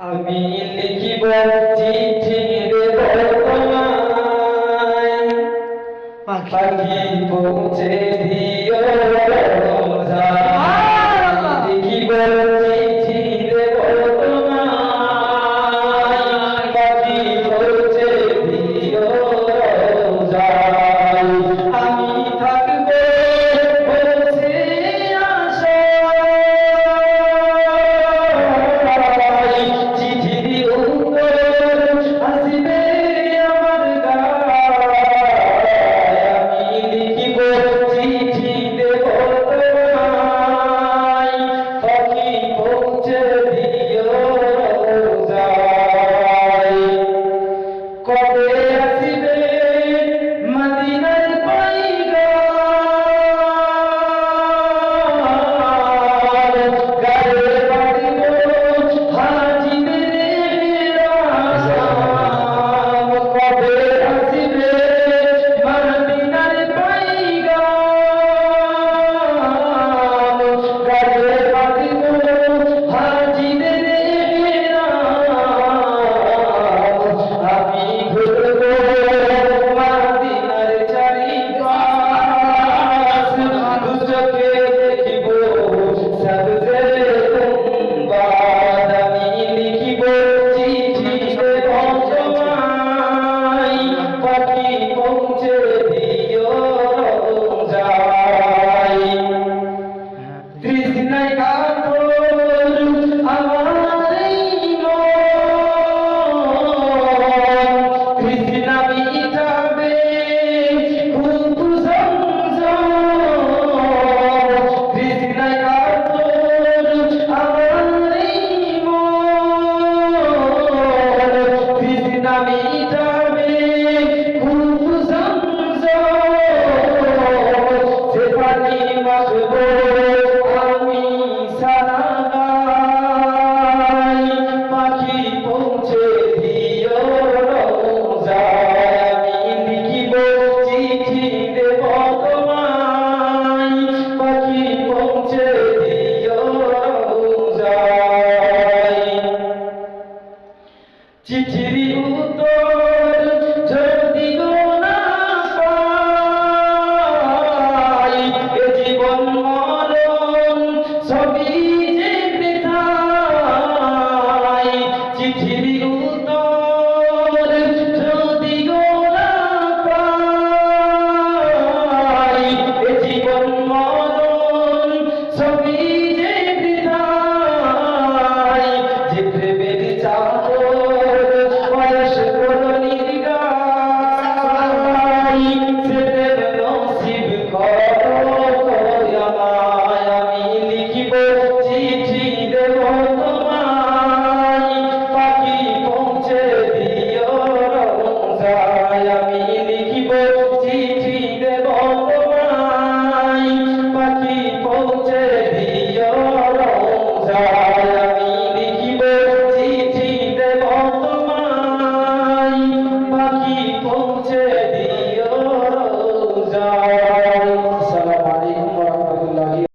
আমি লিখিব চিঠি পাখি পৌঁছে দিও যায় কবে চিঠির উত্তর যদি না পাই এ জীবন মরণ সবই যে চিঠির कभी लिखी